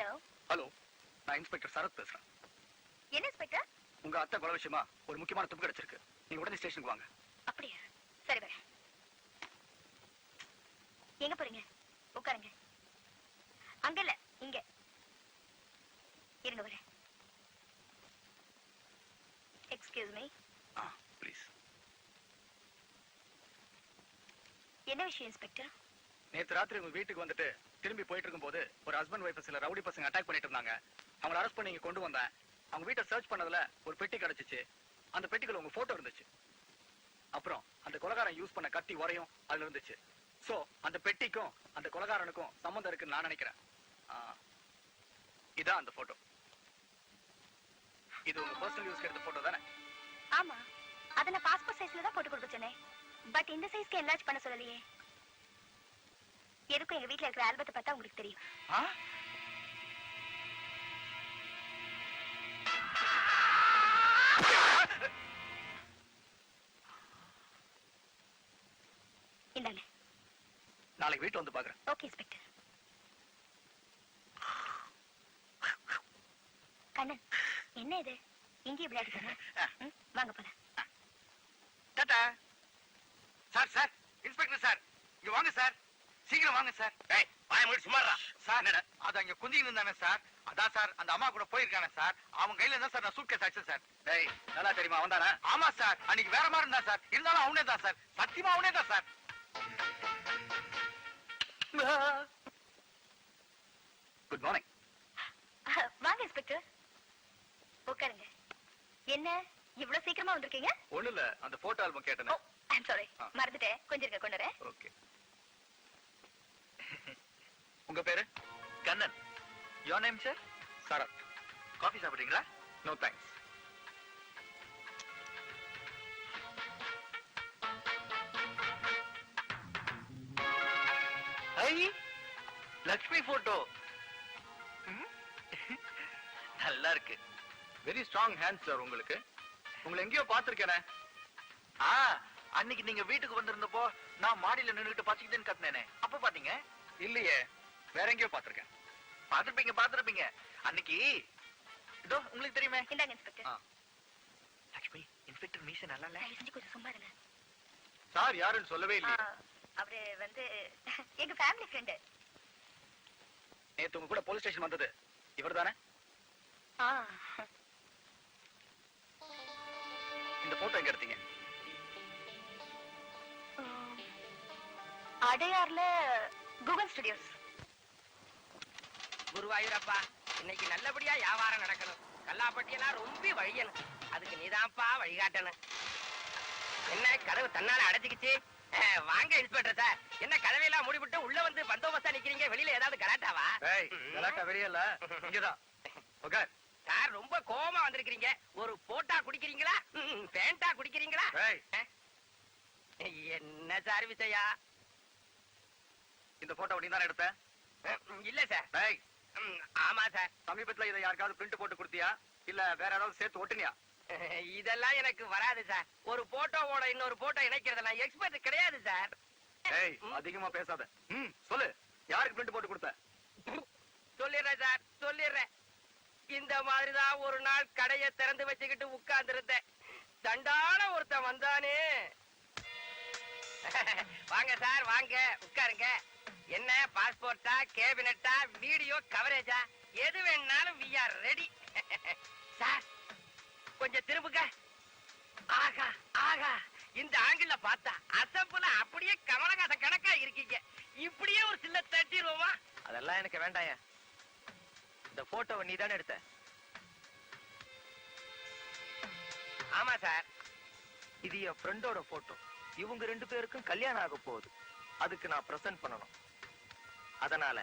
Hello hello நான் inspector Sarath பேசுறேன். என்ன இன்ஸ்பெக்டர்? உங்க அத்தை கொலை விஷயமா ஒரு முக்கியமான துப்பு கிடைச்சிருக்கு. நீங்க உடனே ஸ்டேஷனுக்கு வாங்க. அப்படியா? சரி வரேன் எங்க போறீங்க? உட்காருங்க. அங்க இல்ல இங்க. இருங்க வரேன் எக்ஸ்கியூஸ் மீ ஆ ப்ளீஸ் என்ன விஷயம் இன்ஸ்பெக்டர்? நேத்து ராத்திரி உங்க வீட்டுக்கு வந்துட்டு திரும்பி போயிட்டு இருக்கும்போது ஒரு ஹஸ்பண்ட் ஒய்ஃப் சில ரவுடி பசங்க அட்டாக் பண்ணிட்டு இருந்தாங்க. அவங்கள அரெஸ்ட் பண்ணி இங்க கொண்டு வந்தேன். அவங்க வீட்டை சர்ச் பண்ணதுல ஒரு பெட்டி கிடைச்சிச்சு. அந்த பெட்டிக்குள்ள உங்க போட்டோ இருந்துச்சு. அப்புறம் அந்த கொலகாரன் யூஸ் பண்ண கத்தி உரையும் அதுல இருந்துச்சு. சோ அந்த பெட்டிக்கும் அந்த கொலகாரனுக்கும் சம்மந்தம் இருக்குன்னு நான் நினைக்கிறேன். இதான் அந்த போட்டோ இது உங்க பர்சனல் யூஸ்க்கு எடுத்த போட்டோ தானே? ஆமா. அத நான் பாஸ்போர்ட் சைஸ்ல தான் போட்டு கொடுக்க சொன்னேன். பட் இந்த சைஸ்க்கு என்லார்ஜ் பண்ண சொல்லலையே. எதுக்கும் எங்க வீட்ல இருக்கிற ஆல்பத்தை பார்த்தா உங்களுக்கு தெரியும். இந்தாங்க. நாளைக்கு வீட்டு வந்து பாக்குறேன். ஓகே இன்ஸ்பெக்டர் கண்ணன் என்ன இது? இங்கேயே விளையாடுதானே ம், வாங்க போலாம். Tata. Sir sir inspector sir. இங்க வாங்க சார். சீக்கிரம் வாங்க சார். ஏய் வாய மூடி சும்மாடா சார். அது அங்க குந்திங்க இருந்தானே சார். அதான் சார் அந்த அம்மா கூட போயிருக்கானே சார். அவன் கையில இருந்தா சார் நான் சூட்கேஸ் சார். டேய் நல்லா தெரியுமா அவன் தானே ஆமா சார். அன்னைக்கு வேற மாதிரி இருந்தா சார். இருந்தாலும் அவனே தான் சார். சத்தியமா அவனே தான் சார். குட் மார்னிங் வாங்க இன்ஸ்பெக்டர். உட்காருங்க. என்ன? இவ்வளவு சீக்கிரமா வந்திருக்கீங்க? ஒண்ணு இல்ல அந்த போட்டோ ஆல்பம் கேட்டேன். சாரி ஆ. மறந்துட்டேன். கொஞ்சம் இருங்க கொண்டு வரேன். ஓகே உங்க பேரு? Kannan. Your name sir Sarath. Coffee சாப்பிடுறீங்களா? நோ தேங்க்ஸ் லக்ஷ்மி போட்டோ நல்லா இருக்கு வெரி ஸ்ட்ராங் ஹேண்ட் சார் உங்களுக்கு. உங்களை எங்கேயோ பார்த்திருக்கேனே. ஆ அன்னைக்கு நீங்க வீட்டுக்கு வந்திருந்தப்போ நான் மாடியில நின்னுகிட்டு பசிக்குதுன்னு கத்துனேனே. அப்ப பாத்தீங்க இல்லையே. வேற எங்கேயோ பார்த்திருக்கேன். பாத்திருப்பீங்க பாத்திருப்பீங்க அன்னைக்கு இதோ உங்களுக்கு தெரியுமே? இந்தாங்க இன்ஸ்பெக்டர். லக்ஷ்மி இன்ஸ்பெக்டர் மீச நல்லா இல்ல? செஞ்சு கொஞ்சம் சும்மா இருங்க. சார் யாருன்னு சொல்லவே ஆ, இல்லையே அவரு வந்து எங்க ஃபேமிலி ஃப்ரெண்டு நேத்து உங்க கூட போலீஸ் ஸ்டேஷன் வந்தது. இவர் தானே? இந்த போட்டோ எங்க எடுத்தீங்க? அடையார்ல கூகுள் ஸ்டுடியோஸ் குருவாயூரப்பா இன்னைக்கு நல்லபடியா வியாபாரம் நடக்கணும். கல்லாப்பட்டியெல்லாம் ரொம்ப வழியணும். அதுக்கு நீதான்ப்பா வழிகாட்டணும். என்ன கதவு தன்னால அடைச்சிக்கிச்சு வாங்க இன்ஸ்பெக்டர் சார் என்ன கதவையெல்லாம் மூடிவிட்டு உள்ள வந்து பந்தோபஸ்தா நிக்கிறீங்க? வெளியில ஏதாவது கலாட்டாவா கலாட்டா வெளியே இல்ல. இங்கதான். ஓகே சார் ரொம்ப கோவமா வந்திருக்கிறீங்க. ஒரு போட்டா குடிக்கிறீங்களா? பேண்டா குடிக்கிறீங்களா? என்ன சார் விஜயா இந்த போட்டோ நீ தானே எடுத்த? ம், இல்ல சார் ஆமா சார். சமீபத்துல இதை யாருக்காவது பிரிண்ட் போட்டு கொடுத்தியா? இல்ல வேற யாராவது சேர்த்து ஒட்டுனியா? இதெல்லாம் எனக்கு வராது சார். ஒரு போட்டோவோட இன்னொரு போட்டோ இணைக்கிறதுல எக்ஸ்பர்ட் கிடையாது சார். ஏய் அதிகமா பேசாத. ம் சொல்லு. யாருக்கு பிரிண்ட் போட்டு கொடுத்த? சொல்லிடுறேன் சார் சொல்லிடுறேன். இந்த மாதிரிதான் ஒரு நாள் கடையை திறந்து வச்சுக்கிட்டு உட்கார்ந்து இருந்தேன் தண்டான ஒருத்தன் வந்தானே. வாங்க சார் வாங்க உட்காருங்க. என்ன பாஸ்போர்ட்டா கேபினட்டா வீடியோ கவரேஜா? எது வேணாலும் வி ஆர் ரெடி சார் கொஞ்சம் திரும்புங்க. ஆகா ஆகா. இந்த ஆங்கிள் பார்த்தா அசப்புல அப்படியே கமலகாச கணக்கா இருக்கீங்க. இப்படியே ஒரு சில்ல தட்டிடுவோமா? அதெல்லாம் எனக்கு வேண்டாயா? இந்த போட்டோவை நீ தானே எடுத்த? ஆமா சார். இது என் ஃப்ரெண்டோட போட்டோ இவங்க ரெண்டு பேருக்கும் கல்யாணம் ஆக போகுது. அதுக்கு நான் ப்ரெசென்ட் பண்ணணும். அதனால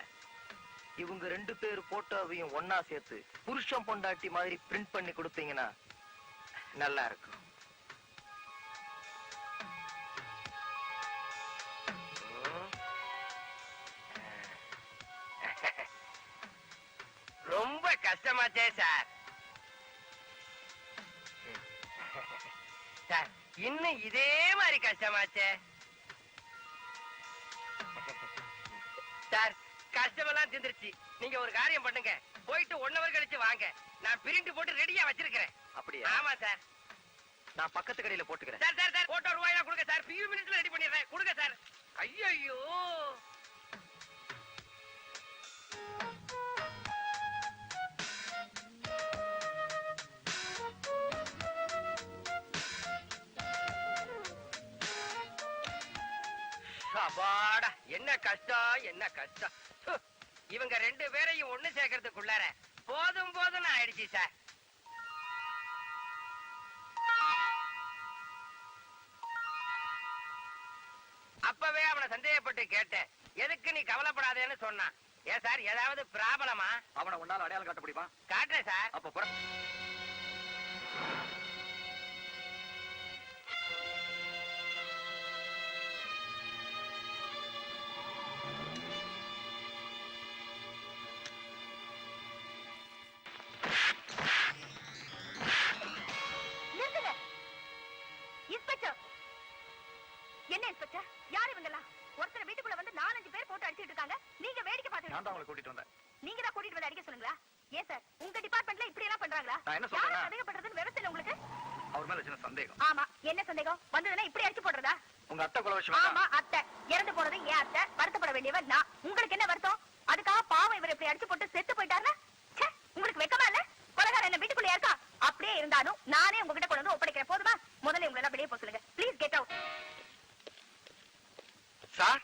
இவங்க ரெண்டு பேர் போட்டோவையும் ஒன்னா சேர்த்து புருஷன் பொண்டாட்டி மாதிரி பிரிண்ட் பண்ணி கொடுத்தீங்கன்னா நல்லா இருக்கும். நீங்க ஒரு காரியம் பண்ணுங்க. போயிட்டு ஒன் ஹவர் கழிச்சு வாங்க. நான் பிரிண்ட் போட்டு ரெடியா வச்சிருக்கிறேன். அப்படியா? ஆமா சார் நான் பக்கத்து கடையில போட்டுக்கிறேன். சார் சார் சார் போட்டோ ரூபாய் கொடுங்க சார் பியூ மினிட்ஸ்ல ரெடி பண்ணிடுறேன். கொடுங்க சார் ஐயோ என்ன கஷ்டம் என்ன கஷ்டம். இவங்க ரெண்டு பேரையும் ஒண்ணு சேர்க்கறதுக்குள்ளார போதும் போதும் ஆயிடுச்சு சார். அப்பவே அவனை சந்தேகப்பட்டு கேட்டேன். எதுக்கு நீ கவலைப்படாதேன்னு சொன்னான். ஏன் சார் ஏதாவது ப்ராப்ளமா அவனை உன்னால அடையாளம் காட்ட முடியுமா? காட்டுறேன் சார். அப்ப என்ன இன்ஸ்பெக்டர்? யார் இவங்கெல்லாம்? ஒருத்தர் வீட்டுக்குள்ள வந்து நாலஞ்சு பேர் போட்டு அடிச்சிட்டு இருக்காங்க. நீங்க வேடிக்கை நான் பார்த்துட்டு தான் அவங்களை கூட்டிட்டு வந்தேன். நீங்க தான் கூட்டிட்டு வந்து அடிக்க சொல்லுங்களா? ஏன் சார் உங்க டிபார்ட்மெண்ட்ல இப்படி எல்லாம் பண்றாங்களா? நான் என்ன யாரை சொல்றேன்னா- சந்தேகப்படுறதுன்னு விவசாயம் உங்களுக்கு? அவர் மேல சின்ன சந்தேகம். ஆமா என்ன சந்தேகம்? வந்ததுன்னா இப்படி அடிச்சு போடுறதா? உங்க அத்தை கொலை விஷயமா? ஆமா அத்தை. இறந்து போனது ஏன் அத்தை. வருத்தப்பட வேண்டியவர் நான். உங்களுக்கு என்ன வருத்தம்? அதுக்காக பாவம் இவர் இப்படி அடிச்சு போட்டு செத்து போயிட்டாருன்னா? உங்களுக்கு வெக்கமா இல்ல? கொலகாரன் என்ன வீட்டுக்குள்ளே இருக்கா? அப்படியே இருந்தாலும் நானே உங்ககிட்ட கொண்டு வந்து ஒப்படைக்கிறேன். போதுமா? முதல்ல உங்களை எல்லாம் வெளியே போக சொல்லுங்க. ப்ளீஸ் கெட் அவுட் சார்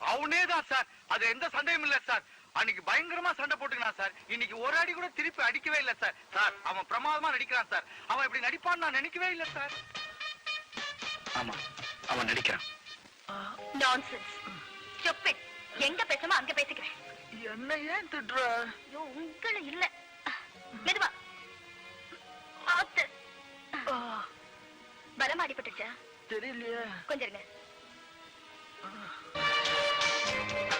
அவனே தான் சார். அது எந்த சந்தேகம் இல்ல சார். அன்னைக்கு பயங்கரமா சண்டை போட்டுக்கிறான் சார். இன்னைக்கு ஒரு அடி கூட திருப்பி அடிக்கவே இல்ல சார். சார் அவன் பிரமாதமா நடிக்கிறான் சார். அவன் இப்படி நடிப்பான்னு நான் நினைக்கவே இல்ல சார். ஆமா அவன் நடிக்கிறான். நான்சென்ஸ் ஸ்டூபிட் எங்க பேசணுமோ அங்க பேசிக்கிறேன். என்ன ஏன் திட்டுற? ஐயோ உங்களை இல்ல. மெதுவா. ஆத்து. பலமா அடிபட்டுச்சா தெரியலையே. கொஞ்சம் இருங்க. Thank you.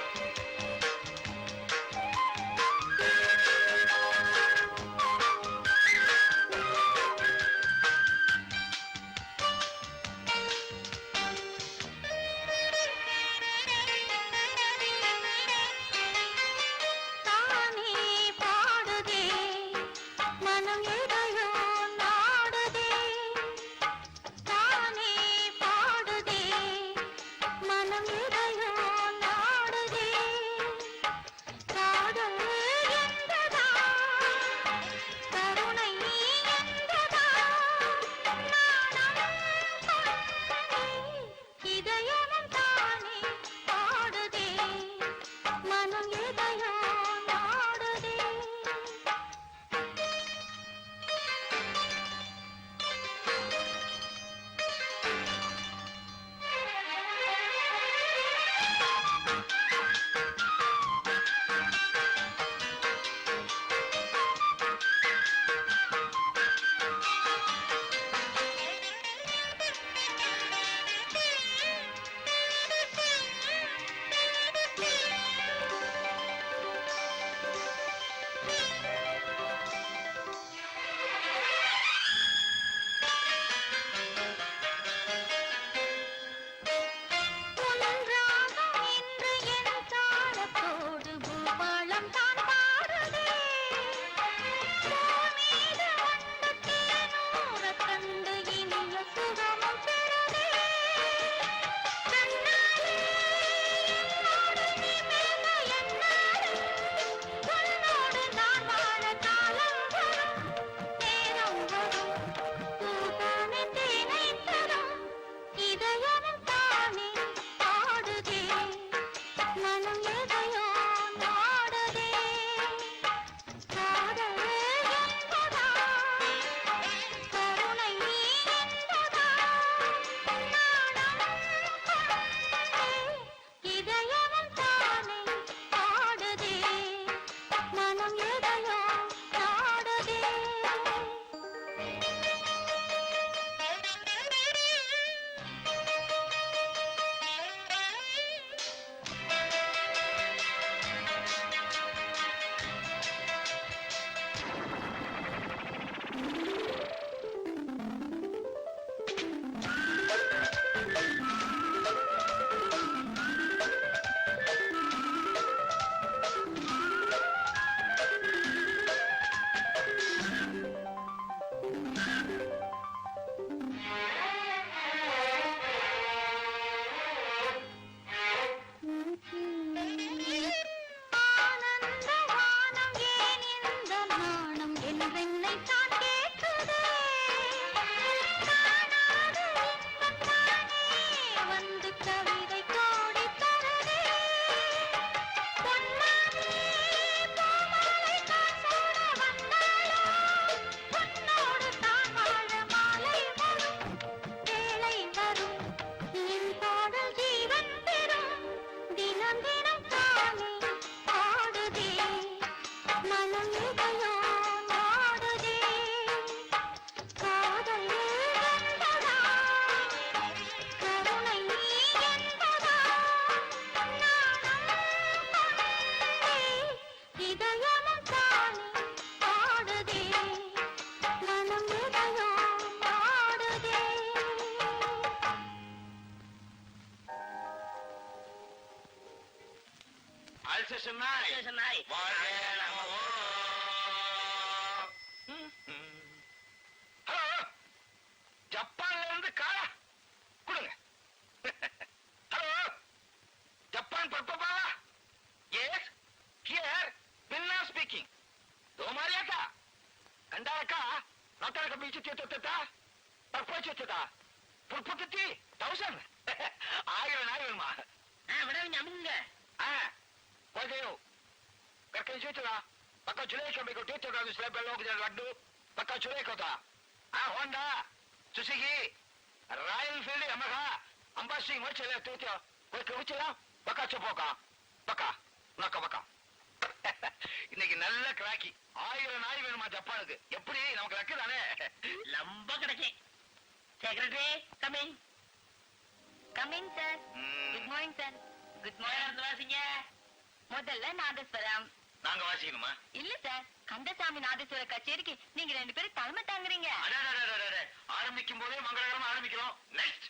Svizzera paka Giuleco mi detto che si sarebbe logo del paka Giuleco da ah Honda Suzuki Royal Field Yamaha Ambassi வச்சல தூத்தியா போய் வச்சல பக்கா போக்கா பக்கா நக்க பக்கா இன்னைக்கு நல்ல கிராக்கி ஆயிரம் நாய் வேணுமா ஜப்பானுக்கு எப்படி நமக்கு லக்கு தானே லம்ப கிடைக்கும் secretary coming coming sir good morning sir good morning வாசிங்க முதல்ல நாதஸ்வரம் நாங்க வாசிக்கணுமா? இல்ல சார். கந்தசாமி நாதஸ்வர கச்சேரிக்கு நீங்க ரெண்டு பேரும் தலைமை தாங்குறீங்க. ஆரம்பிக்கும் போதே மங்களகரமா ஆரம்பிக்கிறோம். நெக்ஸ்ட்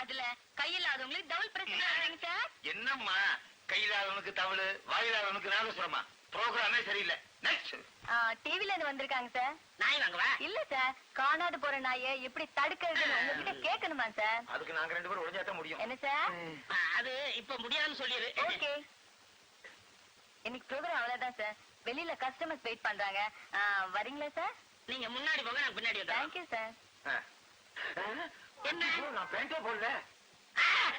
அதுல கையில்லாதவங்களுக்கு டபுள் பிரச்சனை சார். என்னம்மா? கையிலாதவனுக்கு தவளு வாயிலாதவனுக்கு நாதஸ்வரமா? ப்ரோக்ராமே சரியில்லை. டிவில இருந்து வந்திருக்காங்க சார். நாய் வாங்கவா? இல்ல சார். காணாது போற நாயை எப்படி தடுக்கிறதுன்னு உங்ககிட்ட கேட்கணுமா சார்? அதுக்கு நாங்க ரெண்டு பேரும் ஒளிஞ்சாதான் முடியும். என்ன சார்? அது இப்ப முடியாதுன்னு சொல்லிடு. ஓகே. இன்னைக்கு ப்ரோக்ராம் அவ்வளவுதான் சார் வெளியில கஸ்டமர்ஸ் வெயிட் பண்றாங்க. வரீங்களா சார் நீங்க முன்னாடி போங்க நான் பின்னாடி. Thank you sir. என்ன? நான் பேண்டே போடல.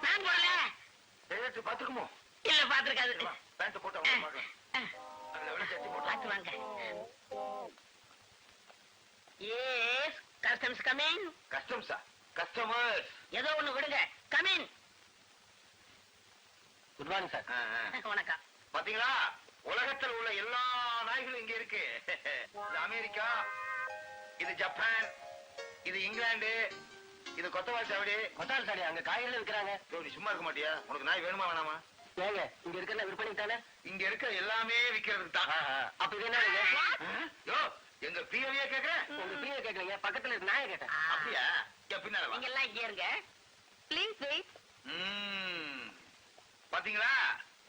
நான் போடல. டேரக்டர் பாத்துக்குமோ இல்ல பாத்துருக்காது பேண்ட் போட்டு பாத்து வாங்க. எஸ் கஸ்டம்ஸ் கமிங் கஸ்டம்ஸா கஸ்டமர்ஸ் ஏதோ ஒண்ணு விடுங்க. கமிங் குட் மார்னிங் சார் வணக்கம். பாத்தீங்களா? உலகத்துல உள்ள எல்லா நாய்களும் இங்க இருக்கு. இது அமெரிக்கா இது ஜப்பான் இது இங்கிலாந்து இது கொத்தவால் சாவடி. கொத்தவால் சாவடி அங்க காய்கறி விற்கிறாங்க நீ சும்மா இருக்க மாட்டியா? உனக்கு நாய் வேணுமா வேணாமா? ஏங்க இங்க இருக்கிற விற்பனை தானே? இங்க இருக்கிற எல்லாமே விக்கிறதுக்கு தான். அப்ப இது என்ன யோ எங்க பிஏவியே கேக்குறேன் உங்க பிஏ கேக்குறீங்க. பக்கத்துல இருக்க நாயை கேட்டேன். அப்படியா? பின்னால வா. நீங்க எல்லாம் இங்கே இருங்க ப்ளீஸ் வெயிட். பாத்தீங்களா?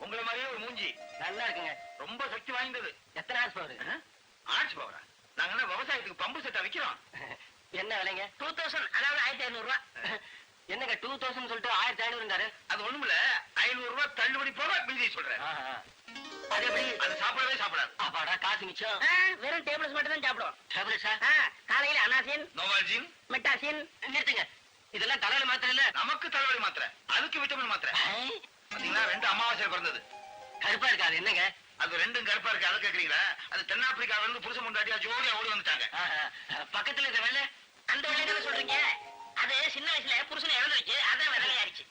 உங்கள மாதிரியே ஒரு மூஞ்சி. நல்லா இருக்குங்க. ரொம்ப சக்தி வாய்ந்தது. எத்தனை ஆர்ஸ் பவர்? ஆர்ஸ் பவரா? நாங்க விவசாயத்துக்கு பம்பு செட்டா விக்கிறோம். என்ன விலைங்க? டூ தௌசண்ட் அதாவது ஆயிரத்தி ஐநூறு ரூபா என்னங்க டூ தௌசண்ட் சொல்லிட்டு ஆயிரத்தி ஐநூறுங்காரு அது ஒண்ணுமில்ல. ஐநூறு ரூபாய் தள்ளுபடி போக மீதி சொல்றேன். அது எப்படி? அது சாப்பிடவே சாப்பிடாது. அப்பாடா காசு மிச்சம். வெறும் டேபிள்ஸ் மட்டும் தான் சாப்பிடுவோம். டேப்லெட்ஸா ஆ, காலையில அனாசின் நோவால்ஜின்? மெட்டாசின். நிறுத்துங்க. இதெல்லாம் தலைவலி மாத்திரை இல்ல. நமக்கு தலைவலி மாத்திரை. அதுக்கு விட்டமின் மாத்திரை. பாத்தீங்களா? ரெண்டு அமாவாசை பிறந்தது. கருப்பா இருக்கு அது? என்னங்க? அது ரெண்டும் கருப்பா இருக்கு? அதை கேக்குறீங்களா? அது தென்னாப்பிரிக்காவில இருந்து புருஷ முண்டாட்டியா ஜோடியா ஓடி வந்துட்டாங்க. பக்கத்துல இருக்க வெள்ளை அந்த வேலையை சொல்றீங்க? அது சின்ன வயசுல புருஷனை இறந்துருச்சு அதான் விதவையாயிருச்சு.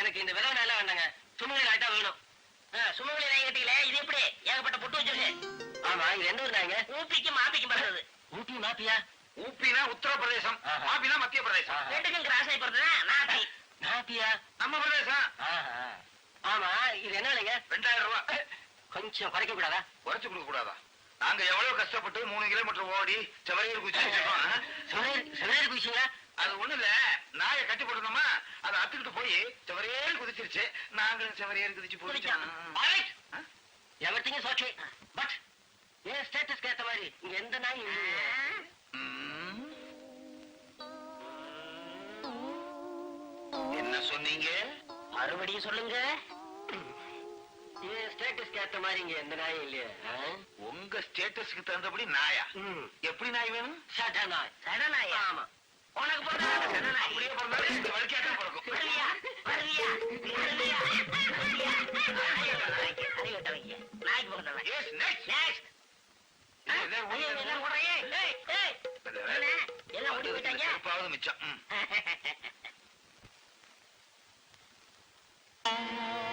எனக்கு இந்த விதவை நல்லா வேண்டாங்க. சுமங்கலி ஆயிட்டா வேணும். சுமங்கலி நாய் கட்டியில இது எப்படி? ஏகப்பட்ட பொட்டு வச்சிருக்கு. ஆமா இது எந்த ஊர் நாய்ங்க. ஊப்பிக்கும் மாப்பிக்கும் பிறந்தது. ஊட்டி மாப்பியா? ஊப்பினா உத்தரப்பிரதேசம் மாப்பினா மத்திய பிரதேசம் ரெண்டுக்கும் கிராஸ் ஆகி பிறந்ததா நாப்பி. நாப்பியா? நம்ம பிரதேசம். ஆமா இது என்னங்க ரெண்டாயிரம் ரூபாய் கொஞ்சம் குறைக்க கூடாதா? குறைச்சு கொடுக்க கூடாதா? நாங்க எவ்வளவு கஷ்டப்பட்டு மூணு கிலோமீட்டர் ஓடி செவரையர் குச்சி செவரையர் குச்சிங்க அது ஒண்ணு இல்ல. நாய கட்டி போட்டோமா அதை அத்துக்கிட்டு போய் செவரையர் குதிச்சிருச்சு. நாங்களும் செவரையர் குதிச்சு போயிடுச்சோம் எவர்த்திங்க பட் ஏன் ஸ்டேட்டஸ்க்கு ஏத்த மாதிரி இங்க எந்த நாய் என்ன சொன்னீங்க? மறுபடியும் சொல்லுங்க. ஏன் ஸ்டேட்டஸ்க்கு ஏத்த மாதிரி இங்க எந்த நாயும் இல்லையா உங்க ஸ்டேட்டஸ்க்கு தகுந்தபடி நாயா? எப்படி நாய் வேணும்? சட நாய். சட நாய்? ஆமா. உனக்கு பிறந்த சட நாய். அப்படியே பிறந்தாலும் இந்த வலிக்காதான் பிறக்கும். வருவியா வருவியா வருவியா நாய்க்கு பிறந்த நாய் Yes, next. நெக்ஸ்ட் ஓடி எல்லாம் ஓடி போயிட்டாங்க? மிச்சம்.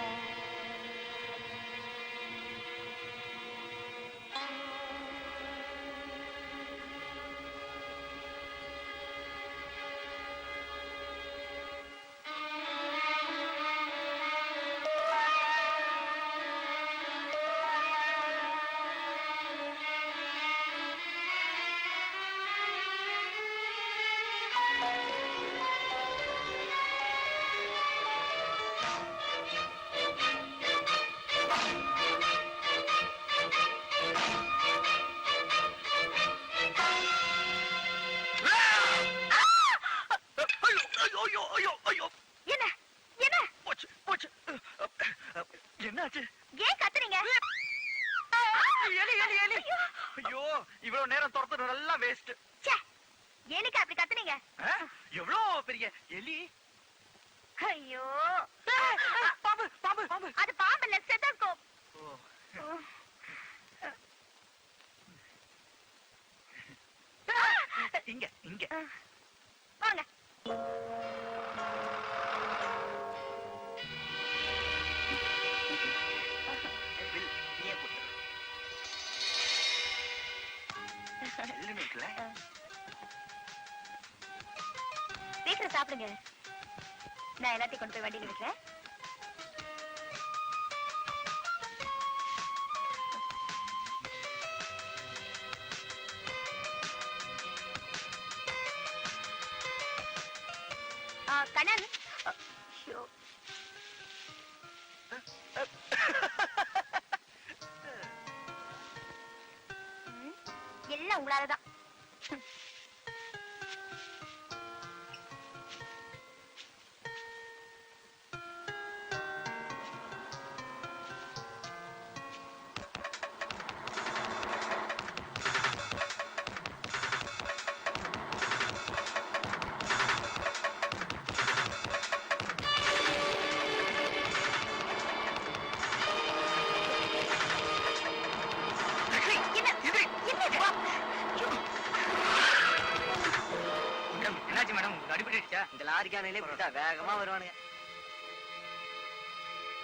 ஐயோ இவ்வளவு நேரம் துரத்துறது நல்லா வேஸ்ட் ச்சே எனக்கு அப்படி கத்துனீங்க? எவ்வளோ பெரிய எலி? ஐயோ. பாம்பு பாம்பு பாம்பு. அது பாம்பு இல்ல செதற்கும் இங்க இங்க. வாங்க. செல்லுன்னு இருக்குல்ல? சீக்கிரம் சாப்பிடுங்க நான் எல்லாத்தையும் கொண்டு போய் வண்டியில வைக்கிறேன் കഴിക്കാണെങ്കിൽ വേഗമാ വരുവാണ്.